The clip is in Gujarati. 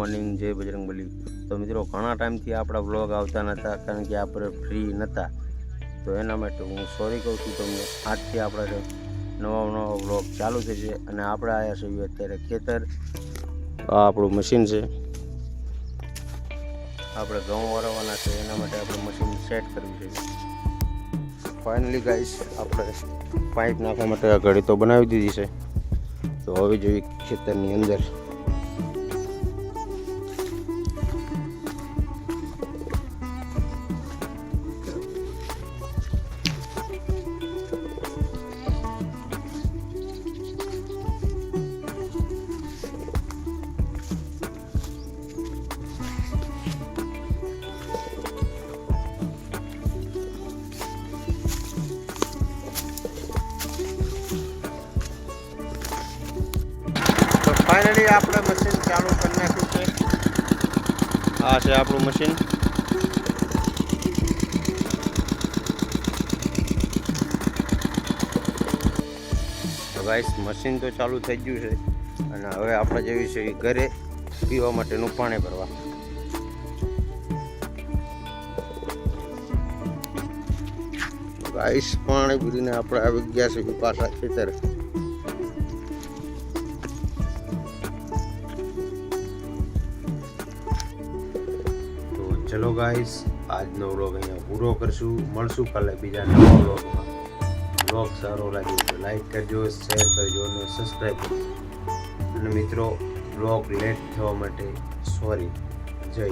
મોર્નિંગ જય બજરંગબલી તો મિત્રો, ઘણા ટાઈમથી આપણા વ્લોગ આવતા નહોતા કારણ કે આપણે ફ્રી નહોતા તો એના માટે હું સોરી કહું છું તમને. આજથી આપણે નવા નવા વ્લોગ ચાલુ થશે અને આપણે આવ્યા છીએ અત્યારે ખેતર. આ આપણું મશીન છે. આપણે ઘઉં વરવાના છે, એના માટે આપણે મશીન સેટ કરવું છે. ફાઇનલી ગાઈસ આપણે પાઇપ નાખવા માટે આ ઘડી તો બનાવી દીધી છે. તો હવે જોઈએ ખેતરની અંદર. ફાઇનલી આપણે મશીન ચાલુ કરી નાખ્યું છે. આ છે આપણું મશીન ગાઈસ મશીન તો ચાલુ થઈ ગયું છે. અને હવે આપણે જેવી છે એ ઘરે પીવા માટેનું પાણી ભરવા. ગાઈસ પાણી ભરીને આપણે આવી ગયા છીએ પાછા ખેતરે. ચલો ગાઈસ આજનો વ્લોગ અહીંયા પૂરો કરશું. મળશું કાલે બીજા નવા વ્લોગમાં વ્લોગ સારો લાગ્યો તો લાઈક કરજો શેર કરજો અને સબસ્ક્રાઈબ કરજો. અને મિત્રો વ્લોગ લેટ થવા માટે સોરી જય.